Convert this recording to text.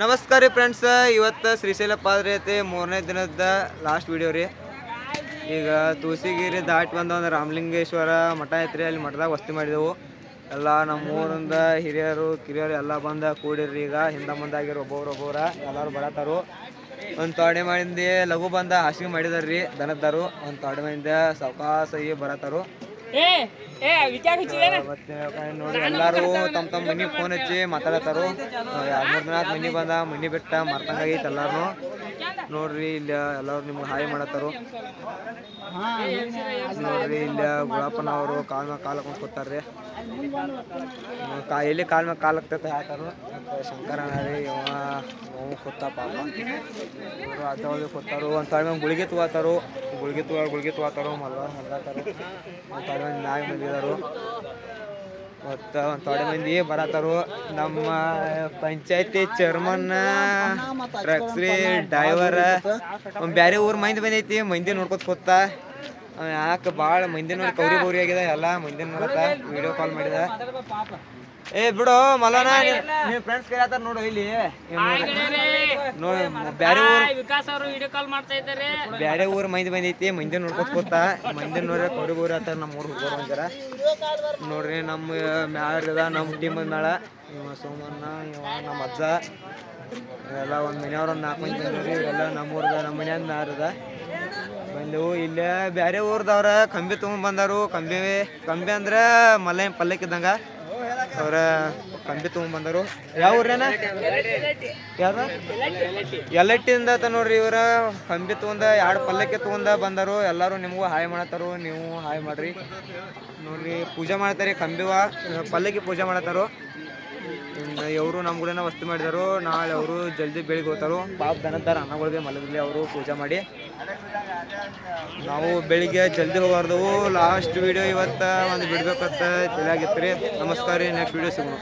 ನಮಸ್ಕಾರ ರೀ ಫ್ರೆಂಡ್ಸ್ ಇವತ್ತು ಶ್ರೀಶೈಲ ಐತಿ. ಮೂರನೇ ದಿನದ ಲಾಸ್ಟ್ ವಿಡಿಯೋ ರೀ. ಈಗ ತುಳಸಿಗಿರಿ ದಾಟಿ ಬಂದ ರಾಮಲಿಂಗೇಶ್ವರ ಮಠ ಐತ್ರಿ. ಅಲ್ಲಿ ಮಠದಾಗ ವಸ್ತಿ ಮಾಡಿದೆವು. ಎಲ್ಲ ನಮ್ಮ ಊರಿಂದ ಹಿರಿಯರು, ಕಿರಿಯರು ಎಲ್ಲ ಬಂದ ಕೂಡಿರ್ರಿ. ಈಗ ಹಿಂದೆ ಮುಂದೆ ಆಗಿರೋ ಒಬ್ಬೊಬ್ರು ಒಬ್ಬೊಬ್ರ ಎಲ್ಲರೂ ಬರತ್ತಾರು. ಒಂದು ತೊಡೆ ಮಾಡಿಂದೆ ಲಘು ಬಂದ ಹಾಸಿಗೆ ಮಾಡಿದಾರ್ರಿ. ದನದ್ದಾರು. ಒಂದು ತೊಡೆ ಮಾಡಿಂದ ಸಾವಕಾಸಾಗಿ ಬರತ್ತಾರು. ಏ ಏ ವಿಚಾರ ನೋಡಿ ಎಲ್ಲಾರು ತಮ್ಮ ತಮ್ಮ ಮನಿ ಫೋನ್ ಹಚ್ಚಿ ಮಾತಾಡತ್ತಾರು. ಎರಡು ಮೂರ್ ದಿನ ಆತ್ ಮನಿ ಬಂದ, ಮನಿ ಬಿಟ್ಟ ಮರ್ತಂಗ ಆಗೈತೆ ಎಲ್ಲಾರು ನೋಡ್ರಿ, ಇಲ್ಲ ಎಲ್ಲಾರು ನಿಮ್ಗೆ ಹಾಯ್ ಮಾಡತ್ತಾರು. ನೋಡ್ರಿ, ಇಲ್ಲ ಗುಳಪ್ಪನ ಅವರು ಕಾಲ್ ಮ್ಯಾಗ ಕಾಲ್ ಹಾಕೊಂಡು ಕೂತಾರ್ರಿ. ಕಾ ಎಲ್ಲಿ ಕಾಲ್ ಮ್ಯಾಗ ಕಾಲ್ ಹಾಕ್ತೈತೆ ಹಾಕಾರು ಶಂಕರಣ್ಣ ರೀ ಇವ ಅವ ಕೂತ ಪಾಪ. ಅದ್ರ ಕೂತಾರು. ಒಂದು ತಾಳ್ಮೆ ಗುಳಿಗೆ ತಗೋತಾರು. ಗುಳಿಗೆ ತೋ ಗುಳಿಗೆ ತಗೋತಾರು ಮಲ್ಲಾ ಮಲ್ಗಾತಾರು ಒಂದು ತಾಳ್ಮೆ ನಾಯಿ ಬಂದಿದಾರು ಮತ್ತು ಒಂದು ತೊಡೆ ಮಂದಿ ಬರತ್ತಾರು. ನಮ್ಮ ಪಂಚಾಯತಿ ಚೇರ್ಮನ್ ಟ್ರಕ್ಸ್ರಿ ಡ್ರೈವರ್ ಬ್ಯಾರೆ ಊರ್ ಮಂದಿ ಬಂದೈತಿ. ಮಂದಿ ನೋಡ್ಕೊತ ಕೂತ. ಯಾಕೆ ಭಾಳ ಮಂದಿ ನೋಡಿ ಕೌರಿ ಬೌರಿ ಆಗಿದೆ ಎಲ್ಲ ಮಂದಿ ಮೂಲಕ ವಿಡಿಯೋ ಕಾಲ್ ಮಾಡಿದ. ಏ ಬಿಡು ಮಲನ ನೀವು ಫ್ರೆಂಡ್ಸ್ ಕರಿಯತ್ತಾರ ನೋಡು ಇಲ್ಲಿ. ನೋಡಿ. ಬ್ಯಾರೆ ಊರು ವಿಕಾಸ್ ಅವರು ವಿಡಿಯೋ ಕಾಲ್ ಮಾಡ್ತಾ ಇದ್ದಾರೆ. ಬ್ಯಾರೆ ಊರ್ ಮಂದಿ ಬಂದೈತಿ ಮಂದಿ ನೋಡ್ಕೊತ ಕೂತ. ಮಂದಿ ನೋಡ್ರೆ ಕೌರಿ ಆತ ಆತಾರ ನಮ್ಮ ಊರ್ ಹುಡುಗರು ಅಂತಾರ. ನೋಡ್ರಿ ನಮ್ಮ ಮ್ಯಾಲ ನಮ್ಮ ಟೀಮ್ ಮ್ಯಾಲ. ಇವ ಸೋಮಣ್ಣ ಇವ ನಮ್ಮ ಅಜ್ಜ. ಎಲ್ಲ ಒಂದು ಮನೆಯವ್ರ ಒಂದು ನಾಲ್ಕು ಮಂದಿ ಇವೆಲ್ಲ ನಮ್ಮ ಊರ್ದ ನಮ್ಮ ಅದ ಮ್ಯಾರದ ಬಂದೆವು. ಇಲ್ಲೇ ಬೇರೆ ಊರ್ದವ್ರ ಕಂಬಿ ತೊಗೊಂಡ್ ಬಂದಾರು. ಕಂಬಿ ಕಂಬಿ ಅಂದ್ರೆ ಮಲ್ಲ ಪಲ್ಲಕ್ ಇದ್ದಂಗ. ಅವ್ರ ಕಂಬಿ ತೊಗೊಂಡ್ ಬಂದರು. ಯಾವ ಊರೇನ? ಯಾವ್ದ? ಎಲ್ಲಟ್ಟಿಂದ ತ ನೋಡ್ರಿ ಇವ್ರ. ಕಂಬಿ ತುಂಬ ಎರಡು ಪಲ್ಲಕ್ಕಿ ತುಂಬ ಬಂದರು. ಎಲ್ಲರೂ ನಿಮಗೂ ಹಾಯ್ ಮಾಡತ್ತಾರು. ನೀವು ಹಾಯ್ ಮಾಡ್ರಿ. ನೋಡ್ರಿ, ಪೂಜೆ ಮಾಡ್ತಾರೆ ಕಂಬಿವ. ಪಲ್ಲಕ್ಕಿ ಪೂಜೆ ಮಾಡತ್ತಾರು ಇವರು ನಮ್ಮ ಕೂಡನೇ ವಸ್ತು ಮಾಡಿದರು. ನಾಳೆ ಅವರು ಜಲ್ದಿ ಬೆಳಿಗ್ಗೆ ಹೋಗ್ತಾರು. ಪಾಪ ದನದ್ದಾರ ಅನ್ನಗಳಿಗೆ ಮಲಗಲಿ ಅವರು ಪೂಜೆ ಮಾಡಿ. ನಾವು ಬೆಳಿಗ್ಗೆ ಜಲ್ದಿ ಹೋಗಾರ್ದವು ಲಾಸ್ಟ್ ವಿಡಿಯೋ ಇವತ್ತು ಒಂದು ಬಿಡ್ಬೇಕಂತ ತಿಳಿಯಾಗಿತ್ತು ರೀ. ನಮಸ್ಕಾರ ರೀ. ನೆಕ್ಸ್ಟ್ ವಿಡಿಯೋ ಸಿಗೋಣ.